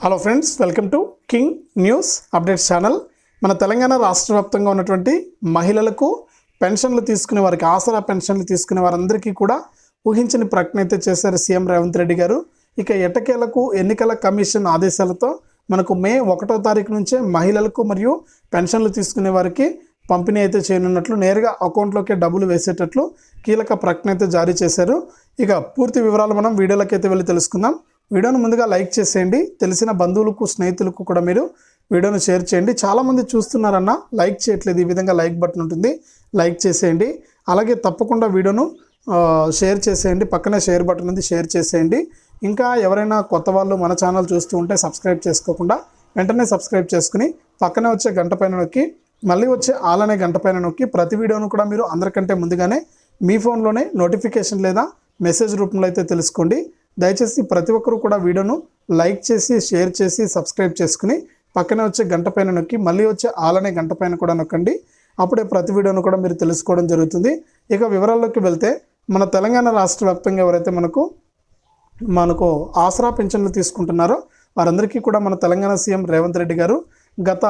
Hello friends welcome to King News updates channel మన తెలంగాణ రాష్ట్ర వ్యాప్తంగా ఉన్నటువంటి మహిళలకు పెన్షన్లు తీసుకునే వారికి ఆసరా పెన్షన్లు తీసుకునే వారందరికీ కూడా ఊహించని ప్రకటన అయితే చేశారు సీఎం రేవంత్ రెడ్డి గారు. ఇక ఎటకేలకు ఎన్నికల కమిషన్ ఆదేశాలతో మనకు మే ఒకటో తారీఖు నుంచే మహిళలకు మరియు పెన్షన్లు తీసుకునే వారికి పంపిణీ అయితే చేయనున్నట్లు నేరుగా అకౌంట్లోకి డబ్బులు వేసేటట్లు కీలక ప్రకటన అయితే జారీ చేశారు. ఇక పూర్తి వివరాలు మనం వీడియోలకైతే వెళ్ళి తెలుసుకుందాం. వీడియోను ముందుగా లైక్ చేసేయండి. తెలిసిన బంధువులకు స్నేహితులకు కూడా మీరు వీడియోను షేర్ చేయండి. చాలామంది చూస్తున్నారన్న లైక్ చేయట్లేదు. ఈ విధంగా లైక్ బటన్ ఉంటుంది. లైక్ చేసేయండి. అలాగే తప్పకుండా వీడియోను షేర్ చేసేయండి. పక్కనే షేర్ బటన్ ఉంది. షేర్ చేసేయండి. ఇంకా ఎవరైనా కొత్త వాళ్ళు మన ఛానల్ చూస్తూ ఉంటే సబ్స్క్రైబ్ చేసుకోకుండా వెంటనే సబ్స్క్రైబ్ చేసుకుని పక్కనే వచ్చే గంట పైన నొక్కి మళ్ళీ వచ్చే ఆల్ అనే గంట పైన నొక్కి ప్రతి వీడియోను కూడా మీరు అందరికంటే ముందుగానే మీ ఫోన్లోనే నోటిఫికేషన్ లేదా మెసేజ్ రూపంలో అయితే తెలుసుకోండి. దయచేసి ప్రతి ఒక్కరు కూడా వీడియోను లైక్ చేసి షేర్ చేసి సబ్స్క్రైబ్ చేసుకుని పక్కనే వచ్చే గంట పైన నొక్కి మళ్ళీ వచ్చే ఆలనే గంట పైన కూడా నొక్కండి. అప్పుడే ప్రతి వీడియోను కూడా మీరు తెలుసుకోవడం జరుగుతుంది. ఇక వివరాల్లోకి వెళ్తే మన తెలంగాణ రాష్ట్ర వ్యాప్తంగా ఎవరైతే మనకు మనకు ఆసరా పెన్షన్లు తీసుకుంటున్నారో వారందరికీ కూడా మన తెలంగాణ సీఎం రేవంత్ రెడ్డి గారు గత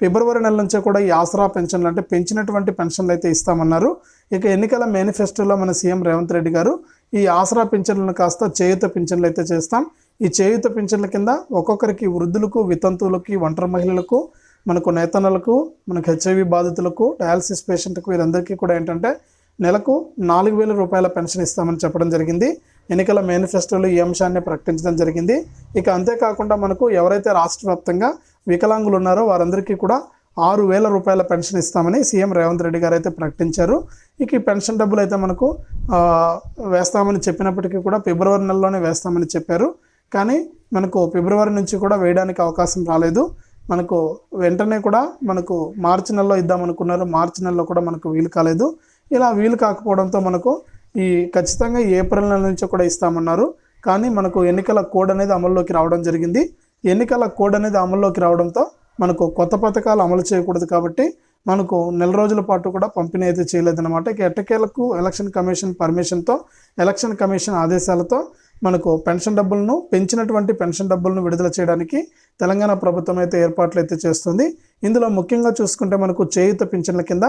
ఫిబ్రవరి నెల నుంచే కూడా ఈ ఆసరా పెన్షన్లు అంటే పెంచినటువంటి పెన్షన్లు అయితే ఇస్తామన్నారు. ఇక ఎన్నికల మేనిఫెస్టోలో మన సీఎం రేవంత్ రెడ్డి గారు ఈ ఆసరా పెన్షన్లను కాస్త చేయుత పెన్షన్లు అయితే చేస్తాం. ఈ చేయుత పెన్షన్ల కింద ఒక్కొక్కరికి వృద్ధులకు వితంతువులకి ఒంటరి మహిళలకు మనకు నేతనలకు మనకు హెచ్ఐవి బాధితులకు డయాలసిస్ పేషెంట్కు వీరందరికీ కూడా ఏంటంటే నెలకు నాలుగు వేల రూపాయల పెన్షన్ ఇస్తామని చెప్పడం జరిగింది. ఎన్నికల మేనిఫెస్టోలో ఈ అంశాన్ని ప్రకటించడం జరిగింది. ఇక అంతేకాకుండా మనకు ఎవరైతే రాష్ట్ర వ్యాప్తంగా వికలాంగులు ఉన్నారో వారందరికీ కూడా ఆరు వేల రూపాయల పెన్షన్ ఇస్తామని సీఎం రేవంత్ రెడ్డి గారు అయితే ప్రకటించారు. ఇక ఈ పెన్షన్ డబ్బులు అయితే మనకు వేస్తామని చెప్పినప్పటికీ కూడా ఫిబ్రవరి నెలలోనే వేస్తామని చెప్పారు. కానీ మనకు ఫిబ్రవరి నుంచి కూడా వేయడానికి అవకాశం రాలేదు. మనకు వెంటనే కూడా మనకు మార్చి నెలలో ఇద్దామనుకున్నారు. మార్చి నెలలో కూడా మనకు వీలు కాలేదు. ఇలా వీలు కాకపోవడంతో మనకు ఈ ఖచ్చితంగా ఏప్రిల్ నెల నుంచి కూడా ఇస్తామన్నారు. కానీ మనకు ఎన్నికల కోడ్ అనేది అమల్లోకి రావడం జరిగింది. ఎన్నికల కోడ్ అనేది అమల్లోకి రావడంతో మనకు కొత్త పథకాలు అమలు చేయకూడదు కాబట్టి మనకు నెల రోజుల పాటు కూడా పంపిణీ అయితే చేయలేదన్నమాట. ఇక ఎట్టకేలకు ఎలక్షన్ కమిషన్ పర్మిషన్తో ఎలక్షన్ కమిషన్ ఆదేశాలతో మనకు పెన్షన్ డబ్బులను పెంచినటువంటి పెన్షన్ డబ్బులను విడుదల చేయడానికి తెలంగాణ ప్రభుత్వం అయితే ఏర్పాట్లు అయితే చేస్తుంది. ఇందులో ముఖ్యంగా చూసుకుంటే మనకు చేయుత పింఛన్ల కింద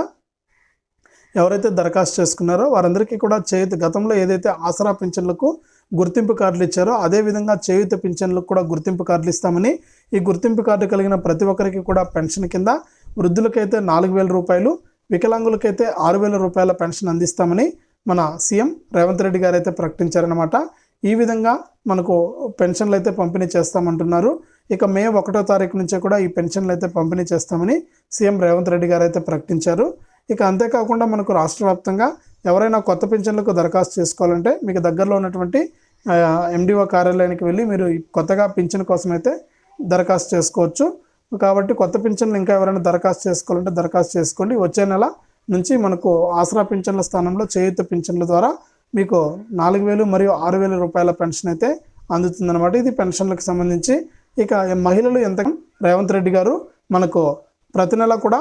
ఎవరైతే దరఖాస్తు చేసుకున్నారో వారందరికీ కూడా చేయుత గతంలో ఏదైతే ఆసరా పింఛన్లకు గుర్తింపు కార్డులు ఇచ్చారో. అదేవిధంగా చేయుత పింఛన్లకు కూడా గుర్తింపు కార్డులు ఇస్తామని ఈ గుర్తింపు కార్డు కలిగిన ప్రతి ఒక్కరికి కూడా పెన్షన్ కింద వృద్ధులకైతే నాలుగు వేల రూపాయలు వికలాంగులకైతే ఆరు వేల రూపాయల పెన్షన్ అందిస్తామని మన సీఎం రేవంత్ రెడ్డి గారు అయితే ప్రకటించారనమాట ఈ విధంగా మనకు పెన్షన్లు అయితే పంపిణీ చేస్తామంటున్నారు. ఇక మే ఒకటో తారీఖు నుంచే కూడా ఈ పెన్షన్లు అయితే పంపిణీ చేస్తామని సీఎం రేవంత్ రెడ్డి గారు అయితే ప్రకటించారు. ఇక అంతేకాకుండా మనకు రాష్ట్ర వ్యాప్తంగా ఎవరైనా కొత్త పింఛన్లకు దరఖాస్తు చేసుకోవాలంటే మీకు దగ్గరలో ఉన్నటువంటి ఎండిఓ కార్యాలయానికి వెళ్ళి మీరు కొత్తగా పింఛన్ కోసం అయితే దరఖాస్తు చేసుకోవచ్చు. కాబట్టి కొత్త పింఛన్లు ఇంకా ఎవరైనా దరఖాస్తు చేసుకోవాలంటే దరఖాస్తు చేసుకోండి. వచ్చే నెల నుంచి మనకు ఆసరా పింఛన్ల స్థానంలో చేయుత పింఛన్ల ద్వారా మీకు నాలుగు వేలు మరియు ఆరు వేల రూపాయల పెన్షన్ అయితే అందుతుందన్నమాట. ఇది పెన్షన్లకు సంబంధించి. ఇక మహిళలు ఎంత రేవంత్ రెడ్డి గారు మనకు ప్రతి నెల కూడా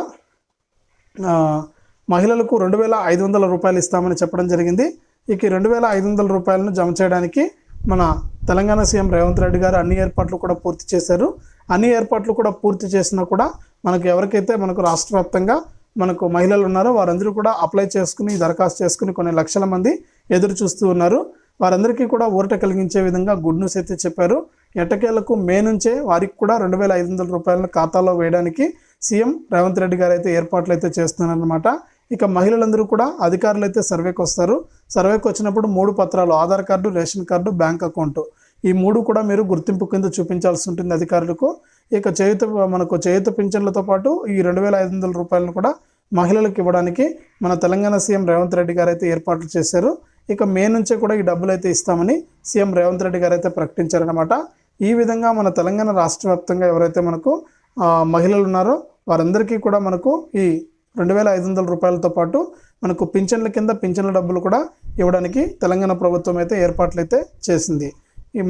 మహిళలకు రెండు వేల ఐదు వందల రూపాయలు ఇస్తామని చెప్పడం జరిగింది. ఇక రెండు వేల ఐదు వందల రూపాయలను జమ చేయడానికి మన తెలంగాణ సీఎం రేవంత్ రెడ్డి గారు అన్ని ఏర్పాట్లు కూడా పూర్తి చేశారు. అన్ని ఏర్పాట్లు కూడా పూర్తి చేసినా కూడా మనకు ఎవరికైతే మనకు రాష్ట్ర వ్యాప్తంగా మనకు మహిళలు ఉన్నారో వారందరూ కూడా అప్లై చేసుకుని దరఖాస్తు చేసుకుని కొన్ని లక్షల మంది ఎదురు చూస్తూ ఉన్నారు. వారందరికీ కూడా ఊరట కలిగించే విధంగా గుడ్ న్యూస్ అయితే చెప్పారు. ఎట్టకేలకు మే నుంచే వారికి కూడా రెండు వేల ఐదు వందల రూపాయలను ఖాతాలో వేయడానికి సీఎం రేవంత్ రెడ్డి గారు అయితే ఏర్పాట్లు అయితే చేస్తున్నారనమాట ఇక మహిళలందరూ కూడా అధికారులు అయితే సర్వేకి వస్తారు. సర్వేకి వచ్చినప్పుడు మూడు పత్రాలు Aadhaar card ration card bank account. ఈ మూడు కూడా మీరు గుర్తింపు కింద చూపించాల్సి ఉంటుంది అధికారులకు. ఇక చేయుత మనకు చేయుత పింఛన్లతో పాటు ఈ రెండు వేల ఐదు వందల రూపాయలను కూడా మహిళలకు ఇవ్వడానికి మన తెలంగాణ సీఎం రేవంత్ రెడ్డి గారు అయితే ఏర్పాట్లు చేశారు. ఇక మే నుంచే కూడా ఈ డబ్బులు అయితే ఇస్తామని సీఎం రేవంత్ రెడ్డి గారు అయితే ప్రకటించారనమాట ఈ విధంగా మన తెలంగాణ రాష్ట్ర వ్యాప్తంగా ఎవరైతే మనకు మహిళలు ఉన్నారో వారందరికీ కూడా మనకు ఈ రెండు వేల ఐదు వందల రూపాయలతో పాటు మనకు పింఛన్ల కింద పింఛన్ల డబ్బులు కూడా ఇవ్వడానికి తెలంగాణ ప్రభుత్వం అయితే ఏర్పాట్లు అయితే చేసింది.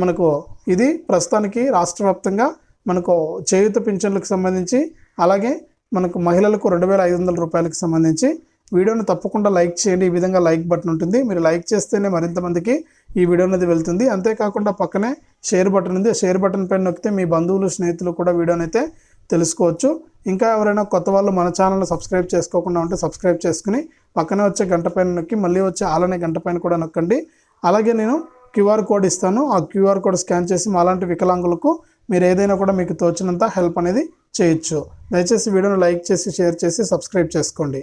మనకు ఇది ప్రస్తుతానికి రాష్ట్ర వ్యాప్తంగా మనకు చేయుత పింఛన్లకు సంబంధించి అలాగే మనకు మహిళలకు రెండు వేల ఐదు వందల రూపాయలకు సంబంధించి వీడియోని తప్పకుండా లైక్ చేయండి. ఈ విధంగా లైక్ బటన్ ఉంటుంది. మీరు లైక్ చేస్తేనే మరింత మందికి ఈ వీడియో అనేది వెళ్తుంది. అంతేకాకుండా పక్కనే షేర్ బటన్ ఉంది. షేర్ బటన్ పైన నొక్కితే మీ బంధువులు స్నేహితులు కూడా వీడియోని అయితే తెలుసుకోవచ్చు. ఇంకా ఎవరైనా కొత్త వాళ్ళు మన ఛానల్ సబ్స్క్రైబ్ చేసుకోకుండా ఉంటే సబ్స్క్రైబ్ చేసుకుని పక్కనే వచ్చే గంట పైన నొక్కి మళ్ళీ వచ్చే ఆలనే గంట పైన కూడా నొక్కండి. అలాగే నేను క్యూఆర్ కోడ్ ఇస్తాను. ఆ క్యూఆర్ కోడ్ స్కాన్ చేసి మాలాంటి వికలాంగులకు మీరు ఏదైనా కూడా మీకు తోచినంత హెల్ప్ అనేది చేయొచ్చు. దయచేసి వీడియోను లైక్ చేసి షేర్ చేసి సబ్స్క్రైబ్ చేసుకోండి.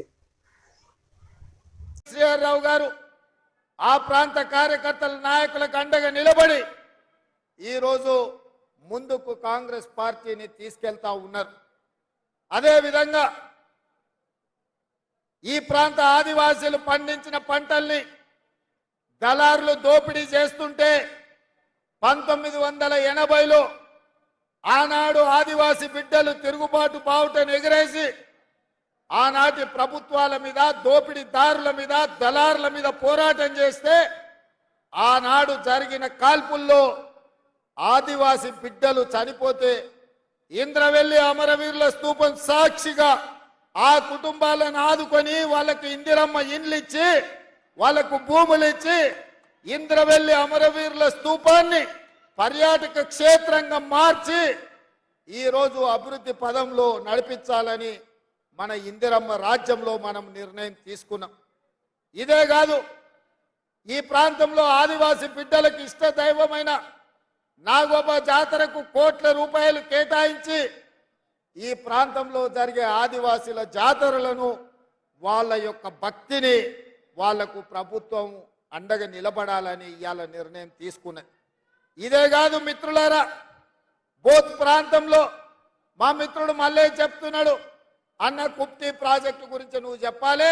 శ్రీహర్రావు గారు ఆ ప్రాంత కార్యకర్తల నాయకులకు అండగా నిలబడి ఈరోజు ముందుకు కాంగ్రెస్ పార్టీని తీసుకెళ్తా ఉన్నారు. అదేవిధంగా ఈ ప్రాంత ఆదివాసీలు పండించిన పంటల్ని దళారులు దోపిడీ చేస్తుంటే పంతొమ్మిది వందల ఎనభైలో ఆనాడు ఆదివాసి బిడ్డలు తిరుగుబాటు బావుటను ఎగిరేసి ఆనాటి ప్రభుత్వాల మీద దోపిడీదారుల మీద దళారుల మీద పోరాటం చేస్తే ఆనాడు జరిగిన కాల్పుల్లో ఆదివాసి బిడ్డలు చనిపోతే ఇంద్రవెల్లి అమరవీరుల స్తూపం సాక్షిగా ఆ కుటుంబాలను ఆదుకొని వాళ్ళకు ఇందిరమ్మ ఇండ్లిచ్చి వాళ్ళకు భూములు ఇచ్చి ఇంద్రవెల్లి అమరవీరుల స్తూపాన్ని పర్యాటక క్షేత్రంగా మార్చి ఈరోజు అభివృద్ధి పదంలో నడిపించాలని మన ఇందిరమ్మ రాజ్యంలో మనం నిర్ణయం తీసుకున్నాం. ఇదే కాదు ఈ ప్రాంతంలో ఆదివాసి బిడ్డలకు ఇష్ట దైవమైన నాగోబ జాతరకు కోట్ల రూపాయలు కేటాయించి ఈ ప్రాంతంలో జరిగే ఆదివాసీల జాతరలను వాళ్ళ యొక్క భక్తిని వాళ్ళకు ప్రభుత్వం అండగా నిలబడాలని ఇవాళ నిర్ణయం తీసుకున్నది. ఇదే కాదు మిత్రులారా బోత్ ప్రాంతంలో మా మిత్రుడు మళ్ళీ చెప్తున్నాడు అన్న కుప్తి ప్రాజెక్టు గురించి నువ్వు చెప్పాలి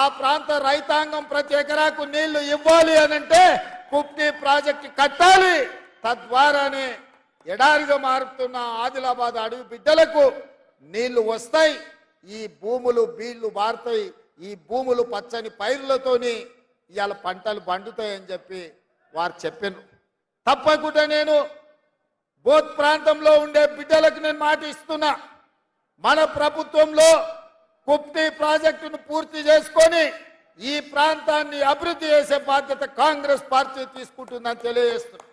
ఆ ప్రాంత రైతాంగం ప్రతి ఎకరాకు నీళ్ళు ఇవ్వాలి అనంటే కుప్తి ప్రాజెక్టు కట్టాలి. తద్వారానే ఎడారిగా మారుతున్న ఆదిలాబాద్ అడవి బిడ్డలకు నీళ్ళు వస్తాయి. ఈ భూములు బీళ్ళు మారుతాయి. ఈ భూములు పచ్చని పైర్లతోని ఇవాళ పంటలు పండుతాయని చెప్పి వారు చెప్పాను తప్పకుండా నేను బోత్ ప్రాంతంలో ఉండే బిడ్డలకు నేను మాట ఇస్తున్నా. మన ప్రభుత్వంలో కుప్తి ప్రాజెక్టును పూర్తి చేసుకొని ఈ ప్రాంతాన్ని అభివృద్ధి చేసే బాధ్యత కాంగ్రెస్ పార్టీ తీసుకుంటుందని తెలియజేస్తున్నా.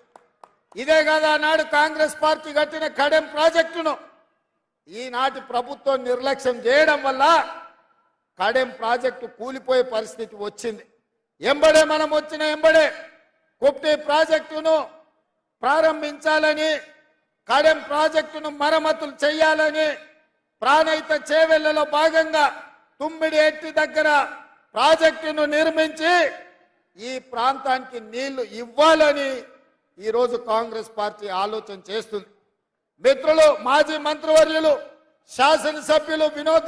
ఇదే కదా ఆనాడు కాంగ్రెస్ పార్టీ కట్టిన కడెం ప్రాజెక్టును. ఈనాటి ప్రభుత్వం నిర్లక్ష్యం చేయడం వల్ల కడెం ప్రాజెక్టు కూలిపోయే పరిస్థితి వచ్చింది. ఎంబడే మనం వచ్చిన ఎంబడే కుప్టి ప్రాజెక్టును ప్రారంభించాలని కడెం ప్రాజెక్టును మరమ్మతులు చేయాలని ప్రాణయిత చేవెళ్ళలో భాగంగా తుమ్మిడి ఎట్టి దగ్గర ప్రాజెక్టును నిర్మించి ఈ ప్రాంతానికి నీళ్ళు ఇవ్వాలని ఈరోజు కాంగ్రెస్ పార్టీ ఆలోచన చేస్తుంది. మిత్రులు మాజీ మంత్రివర్యులు శాసనసభ్యులు వినోద్